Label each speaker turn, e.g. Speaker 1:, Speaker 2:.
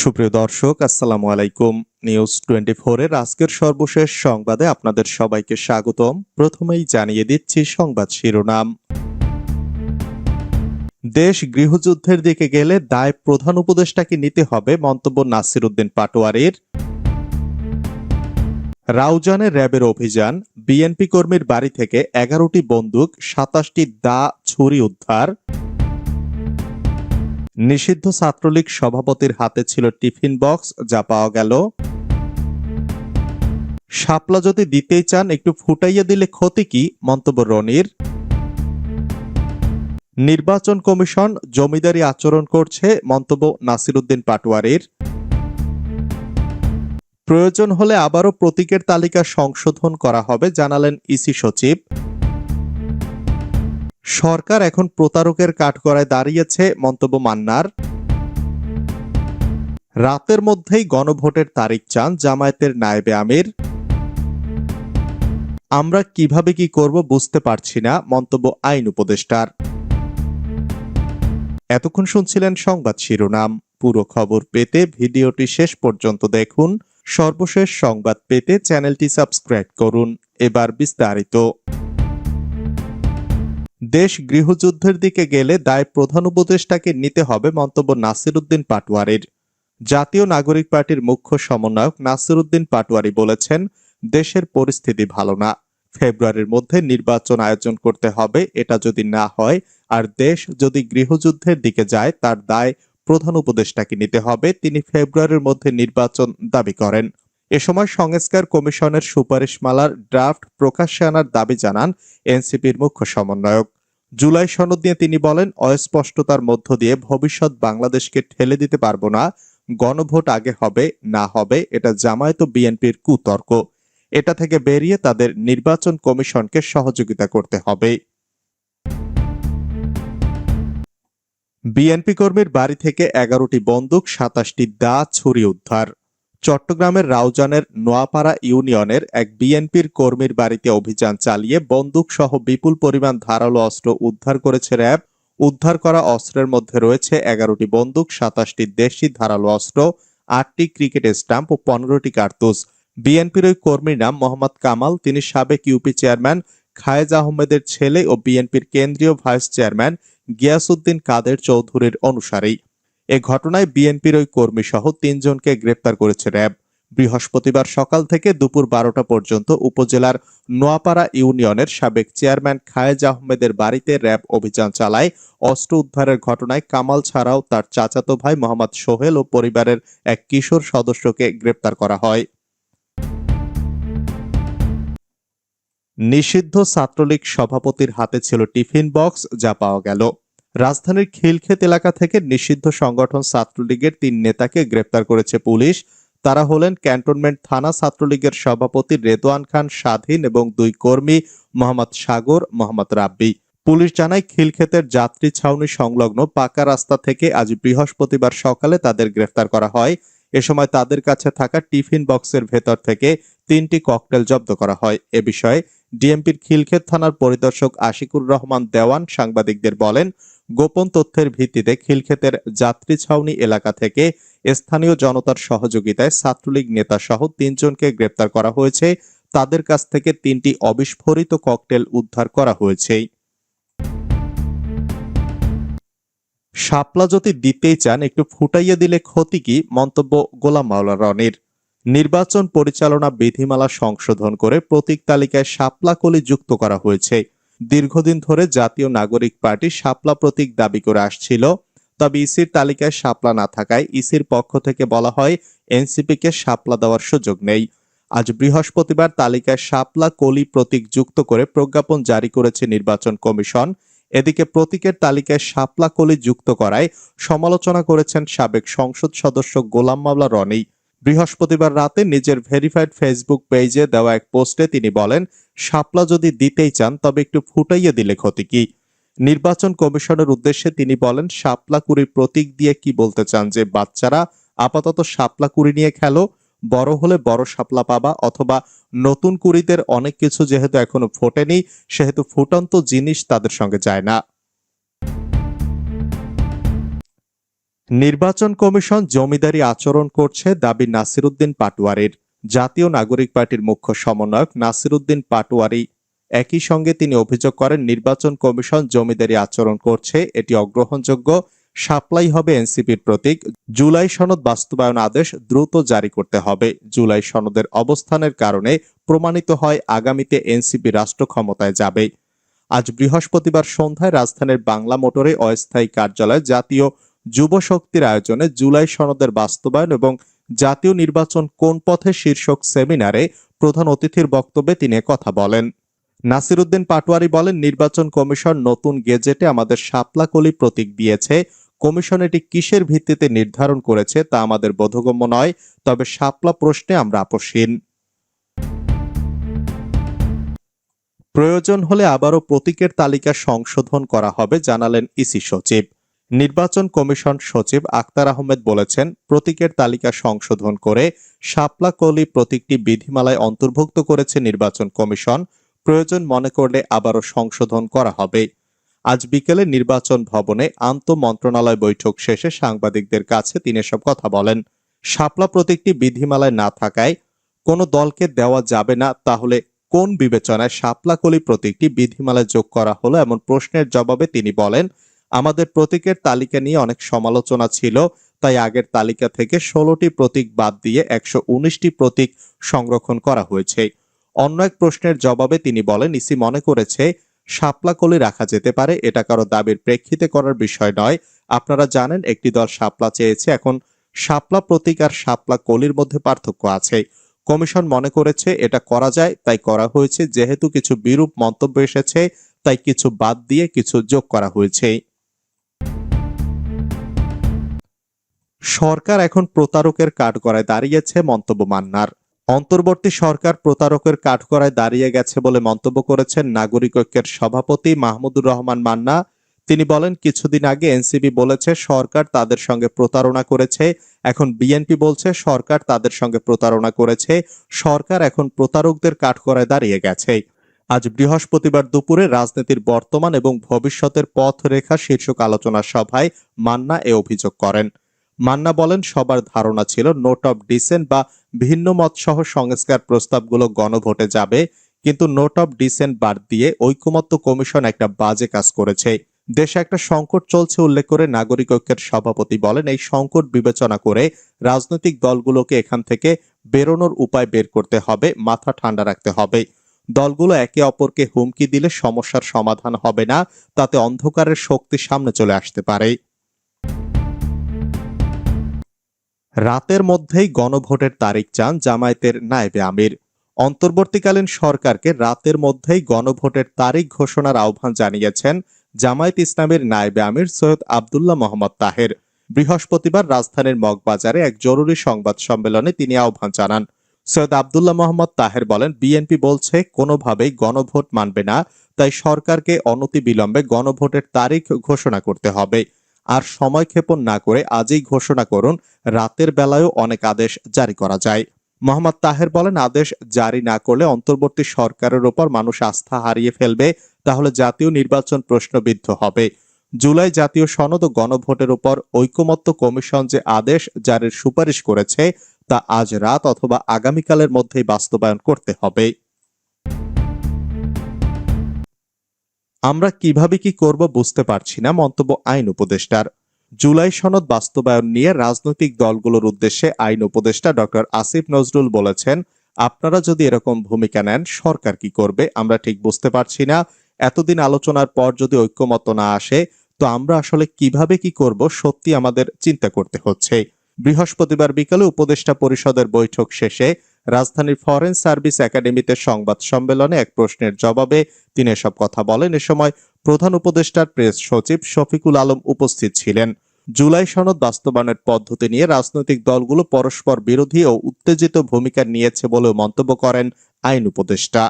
Speaker 1: সুপ্রিয় দর্শক, আসসালামু আলাইকুম। নিউজ টোয়েন্টি এর আজকের সর্বশেষ সংবাদে আপনাদের সবাইকে স্বাগতম। প্রথমেই জানিয়ে দিচ্ছি সংবাদ শিরোনাম। দেশ গৃহযুদ্ধের দিকে গেলে দায় প্রধান উপদেষ্টাকে নিতে হবে মন্তব্য নাসির উদ্দিন পাটোয়ারির। রাউজানে র্যাবের অভিযান, বিএনপি কর্মীর বাড়ি থেকে এগারোটি বন্দুক, সাতাশটি দা ছুরি উদ্ধার। নিষিদ্ধ ছাত্রলীগ সভাপতির হাতে ছিল টিফিন বক্স, যা পাওয়া গেল। শাপলা যদি দিতেই চান, একটু ফুটাইয়া দিলে ক্ষতি কি? মন্তব্য রনির। নির্বাচন কমিশন জমিদারি আচরণ করছে, মন্তব্য নাসিরুদ্দিন পাটোয়ারির। প্রয়োজন হলে আবারও প্রতীকের তালিকা সংশোধন করা হবে, জানালেন ইসি সচিব। সরকার এখন প্রতারকের কাঠগড়ায় দাঁড়িয়েছে, মন্তব্য মান্নার। রাতের মধ্যেই গণভোটের তারিখ চান জামায়াতের নায়েবে আমির। আমরা কীভাবে কি করব বুঝতে পারছি না, মন্তব্য আইন উপদেষ্টার। এতক্ষণ শুনছিলেন সংবাদ শিরোনাম। পুরো খবর পেতে ভিডিওটি শেষ পর্যন্ত দেখুন। সর্বশেষ সংবাদ পেতে চ্যানেলটি সাবস্ক্রাইব করুন। এবার বিস্তারিত। দেশ গৃহযুদ্ধের দিকে গেলে দায় প্রধান উপদেষ্টাকে নিতে হবে মন্তব্য নাসিরুদ্দিন পাটোয়ারির। জাতীয় নাগরিক পার্টির মুখ্য সমন্বয়ক নাসিরুদ্দিন পাটোয়ারি বলেছেন, দেশের পরিস্থিতি ভালো না। ফেব্রুয়ারির মধ্যে নির্বাচন আয়োজন করতে হবে, এটা যদি না হয়, আর দেশ যদি গৃহযুদ্ধের দিকে যায়, তার দায় প্রধান উপদেষ্টাকে নিতে হবে। তিনি ফেব্রুয়ারির মধ্যে নির্বাচন দাবি করেন। এ সময় সংস্কার কমিশনের সুপারিশমালার ড্রাফট প্রকাশ্যে আনার দাবি জানান এনসিপির মুখ্য সমন্বয়ক। জুলাই সনদ নিয়ে তিনি বলেন, অস্পষ্টতার মধ্য দিয়ে ভবিষ্যৎ বাংলাদেশকে ঠেলে দিতে পারব না। গণভোট আগে হবে, না হবে, এটা জামায়াত বিএনপির কুতর্ক। এটা থেকে বেরিয়ে তাদের নির্বাচন কমিশনকে সহযোগিতা করতে হবে। বিএনপি কর্মীর বাড়ি থেকে এগারোটি বন্দুক, সাতাশটি দা ছুরি উদ্ধার। চট্টগ্রামের রাউজানের নোয়াপাড়া ইউনিয়নের এক বিএনপির কর্মীর বাড়িতে অভিযান চালিয়ে বন্দুক সহ বিপুল পরিমাণ ধারালো অস্ত্র উদ্ধার করেছে র্যাব। উদ্ধার করা অস্ত্রের মধ্যে রয়েছে এগারোটি বন্দুক, সাতাশটি দেশি ধারালো অস্ত্র, আটটি ক্রিকেট স্টাম্প ও পনেরোটি কার্তুজ। বিএনপির ওই কর্মীর নাম মোহাম্মদ কামাল, তিনি সাবেক ইউপি চেয়ারম্যান খায়েজ আহমেদের ছেলে ও বিএনপির কেন্দ্রীয় ভাইস চেয়ারম্যান গিয়াসুদ্দিন কাদের চৌধুরীর অনুসারী। এ ঘটনায় বিএনপির ওই কর্মী সহ তিনজনকে গ্রেপ্তার করেছে র্যাব। বৃহস্পতিবার সকাল থেকে দুপুর বারোটা পর্যন্ত উপজেলার নোয়াপাড়া ইউনিয়নের সাবেক চেয়ারম্যান খায়েজ আহমেদের বাড়িতে র্যাব অভিযান চালায়। অস্ত্র উদ্ধারের ঘটনায় কামাল ছাড়াও তার চাচাতো ভাই মোহাম্মদ সোহেল ও পরিবারের এক কিশোর সদস্যকে গ্রেপ্তার করা হয়। নিষিদ্ধ ছাত্রলীগ সভাপতির হাতে ছিল টিফিন বক্স, যা পাওয়া গেল। রাজধানীর খিলক্ষেত এলাকা থেকে নিষিদ্ধ সংগঠন ছাত্রলীগের তিন নেতাকে গ্রেপ্তার করেছে পুলিশ। তারা হলেন ক্যান্টনমেন্ট থানা ছাত্রলীগের সভাপতি রেদওয়ান খান স্বাধীন এবং দুই কর্মী মোহাম্মদ সাগর, মোহাম্মদ রাব্বি। পুলিশ জানায়, খিলক্ষেতের যাত্রী ছাউনি সংলগ্ন পাকা রাস্তা থেকে আজ বৃহস্পতিবার সকালে তাদের গ্রেফতার করা হয়। এ সময় তাদের কাছে থাকা টিফিন বক্সের ভেতর থেকে তিনটি ককটেল জব্দ করা হয়। এ বিষয়ে ডিএমপির খিলক্ষেত থানার পরিদর্শক আশিকুর রহমান দেওয়ান সাংবাদিকদের বলেন গোপন তথ্যের ভিত্তিতে খিলক্ষেতের যাত্রী ছাউনি এলাকা থেকে স্থানীয় জনতার সহযোগিতায় ছাত্রলীগ নেতা সহ তিনজনকে গ্রেপ্তার করা হয়েছে। তাদের কাছ থেকে তিনটি অবিস্ফোরিত ককটেল উদ্ধার করা হয়েছে। শাপলা যদি দিতেই চান একটু ফুটাইয়া দিলে ক্ষতি কি? মন্তব্য গোলাম মাওলা রনির। নির্বাচন পরিচালনা বিধিমালা সংশোধন করে প্রতীক তালিকায় শাপলা কলি যুক্ত করা হয়েছে। দীর্ঘদিন ধরে জাতীয় নাগরিক পার্টি শাপলা প্রতীক দাবি করে আসছিল। তবে ইসির তালিকায় শাপলা না থাকায় ইসির পক্ষ থেকে বলা হয়, এনসিপিকে শাপলা দেওয়ার সুযোগ নেই। আজ বৃহস্পতিবার তালিকায় শাপলা কলি প্রতীক যুক্ত করে প্রজ্ঞাপন জারি করেছে নির্বাচন কমিশন। এদিকে প্রতীকের তালিকায় শাপলা কলি যুক্ত করায় সমালোচনা করেছেন সাবেক সংসদ সদস্য গোলাম মাওলা রনি। বৃহস্পতিবার রাতে নিজের ভেরিফাইড ফেসবুক পেজে দেওয়া এক পোস্টে তিনি বলেন শাপলা যদি দিতেই চান, তবে একটু ফুটাইয়ে দিলে ক্ষতি কি? নির্বাচন কমিশনের উদ্দেশ্যে তিনি বলেন শাপলা কুড়ির প্রতীক দিয়ে কি বলতে চান যে বাচ্চারা আপাতত শাপলা কুড়ি নিয়ে খেলো, বড় হলে বড় শাপলা পাবা, অথবা নতুন কুড়িদের অনেক কিছু যেহেতু এখনও ফোটেনি, সেহেতু ফুটন্ত জিনিস তাদের সঙ্গে যায় না। নির্বাচন কমিশন জমিদারি আচরণ করছে দাবি নাসিরুদ্দিন পাটোয়ারির। জাতীয় নাগরিক পার্টির মুখ্য সমন্বয়ক নাসিরুদ্দিন পাটোয়ারি একই সঙ্গে তিনি অভিযোগ করেন, নির্বাচন কমিশন জমিদারি আচরণ করছে, এটি অগ্রহণযোগ্য, সাপ্লাই হবে এনসিপির প্রতীক। জুলাই সনদ বাস্তবায়ন আদেশ দ্রুত জারি করতে হবে। জুলাই সনদের অবস্থানের কারণে প্রমাণিত হয় আগামীতে এনসিপি রাষ্ট্র ক্ষমতায় যাবে। আজ বৃহস্পতিবার সন্ধ্যায় রাজধানীর বাংলা মোটরে অস্থায়ী কার্যালয় জাতীয় যুব শক্তির আয়োজনে জুলাই সনদের বাস্তবায়ন এবং জাতীয় নির্বাচন কোন পথে শীর্ষক সেমিনারে প্রধান অতিথির বক্তব্যে তিনি কথা বলেন। নাসিরুদ্দিন পাটোয়ারি বলেন, নির্বাচন কমিশন নতুন গেজেটে আমাদের শাপলাকলি প্রতীক দিয়েছে। কমিশন এটি কিসের ভিত্তিতে নির্ধারণ করেছে তা আমাদের বোধগম্য নয়, তবে সাপলা প্রশ্নে আমরা আপসীন প্রয়োজন হলে আবারও প্রতীকের তালিকা সংশোধন করা হবে, জানালেন ইসি সচিব। নির্বাচন কমিশন সচিব আক্তার আহমেদ বলেছেন, প্রতীকের তালিকা সংশোধন করে শাপলা কলি প্রতীকটি বিধিমালায় অন্তর্ভুক্ত করেছে নির্বাচন কমিশন, প্রয়োজন মনে করলে আবারও সংশোধন করা হবে। আজ বিকেলে নির্বাচন ভবনে আন্ত মন্ত্রণালয় বৈঠক শেষে সাংবাদিকদের কাছে তিনি এসব কথা বলেন। শাপলা প্রতীকটি বিধিমালায় না থাকায় কোনো দলকে দেওয়া যাবে না, তাহলে কোন বিবেচনায় শাপলাকলি প্রতীকটি বিধিমালায় যোগ করা হলো এমন প্রশ্নের জবাবে তিনি বলেন আমাদের প্রতীকের তালিকা নিয়ে অনেক সমালোচনা ছিল, তাই আগের তালিকা থেকে ষোলোটি প্রতীক বাদ দিয়ে একশো উনিশটি প্রতীক সংরক্ষণ করা হয়েছে। অন্য এক প্রশ্নের জবাবে তিনি বলেন, ইসি মনে করেছে শাপলাকলি রাখা যেতে পারে, এটা কারও দাবির প্রেক্ষিতে করার বিষয় নয়। আপনারা জানেন, একটি দল শাপলা চেয়েছে, এখন শাপলা প্রতীক আর শাপলা কলির মধ্যে পার্থক্য আছে। কমিশন মনে করেছে এটা করা যায়, তাই করা হয়েছে, যেহেতু কিছু বিরূপ মন্তব্য এসেছে, তাই কিছু বাদ দিয়ে কিছু যোগ করা হয়েছে। সরকার এখন প্রতারকের কাঠগড়ায় দাঁড়িয়েছে মন্তব্য মান্নার। অন্তর্বর্তী সরকার প্রতারকের কাঠগড়ায় দাঁড়িয়ে গেছে বলে মন্তব্য করেছেন নাগরিক ঐক্যের সভাপতি মাহমুদুর রহমান মান্না। তিনি বলেন, কিছুদিন আগে এনসিবি বলেছে, সরকার তাদের সঙ্গে প্রতারণা করেছে। এখন বিএনপি বলছে, সরকার তাদের সঙ্গে প্রতারণা করেছে। সরকার এখন প্রতারকদের কাঠগড়ায় দাঁড়িয়ে গেছে। আজ বৃহস্পতিবার দুপুরে রাজনীতির বর্তমান এবং ভবিষ্যতের পথ রেখা শীর্ষক আলোচনা সভায় মান্না এ অভিযোগ করেন। মান্না বলেন, সবার ধারণা ছিল নোট অফ ডিসেন্ট বা ভিন্ন মত সহ সংস্কার প্রস্তাবগুলো গণভোটে যাবে, কিন্তু নোট অফ ডিসেন্ট বাদ দিয়ে ঐকমত্য কমিশন একটা বাজে কাজ করেছে। দেশে একটা সংকট চলছে উল্লেখ করে নাগরিক ঐক্যের সভাপতি বলেন, এই সংকট বিবেচনা করে রাজনৈতিক দলগুলোকে এখান থেকে বেরোনোর উপায় বের করতে হবে, মাথা ঠান্ডা রাখতে হবে। দলগুলো একে অপরকে হুমকি দিলে সমস্যার সমাধান হবে না, তাতে অন্ধকারের শক্তি সামনে চলে আসতে পারে। রাতের মধ্যেই গণভোটের তারিখ চান জামায়াতের নায়েবে আমির। অন্তর্বর্তীকালীন সরকারকে রাতের মধ্যেই গণভোটের তারিখ ঘোষণার আহ্বান জানিয়েছেন জামায়াত ইসলামের নায়েবে আমির সৈয়দ আবদুল্লাহ মোহাম্মদ তাহের। বৃহস্পতিবার রাজধানীর মগবাজারে এক জরুরি সংবাদ সম্মেলনে তিনি আহ্বান জানান। সৈয়দ আবদুল্লাহ মোহাম্মদ তাহের বলেন, বিএনপি বলছে, কোনোভাবেই গণভোট মানবে না, তাই সরকারকে অনতি বিলম্বে গণভোটের তারিখ ঘোষণা করতে হবে। আর সময় ক্ষেপণ না করে আজই ঘোষণা করুন, রাতের বেলায়ও অনেক আদেশ জারি করা যায়। মোহাম্মদ তাহের বলেন, আদেশ জারি না করলে অন্তর্বর্তী সরকারের ওপর মানুষ আস্থা হারিয়ে ফেলবে, তাহলে জাতীয় নির্বাচন প্রশ্নবিদ্ধ হবে। জুলাই জাতীয় সনদ ও গণভোটের উপর ঐকমত্য কমিশন যে আদেশ জারির সুপারিশ করেছে, তা আজ রাত অথবা আগামীকালের মধ্যেই বাস্তবায়ন করতে হবে। আমরা কীভাবে কি করব বুঝতে পারছি না, মন্তব্য আইন উপদেষ্টার। জুলাই সনদ বাস্তবায়ন নিয়ে রাজনৈতিক দলগুলোর উদ্দেশ্যে আইন উপদেষ্টা ডক্টর আসিফ নজরুল বলেছেন, আপনারা যদি এরকম ভূমিকা নেন, সরকার কি করবে, আমরা ঠিক বুঝতে পারছি না। এতদিন আলোচনার পর যদি ঐক্যমত না আসে, তো আমরা আসলে কীভাবে কি করব সত্যি আমাদের চিন্তা করতে হচ্ছে। বৃহস্পতিবার বিকালে উপদেষ্টা পরিষদের বৈঠক শেষে রাজধানীর ফরেন সার্ভিস একাডেমিতে সংবাদ সম্মেলনে এক প্রশ্নের জবাবে তিনি এসব কথা বলেন। এ সময় প্রধান উপদেষ্টার প্রেস সচিব শফিকুল আলম উপস্থিত ছিলেন। জুলাই সনদ বাস্তবায়নের পদ্ধতি নিয়ে রাজনৈতিক দলগুলো পরস্পর বিরোধী ও উত্তেজিত ভূমিকা নিয়েছে বলেও মন্তব্য করেন আইন উপদেষ্টা।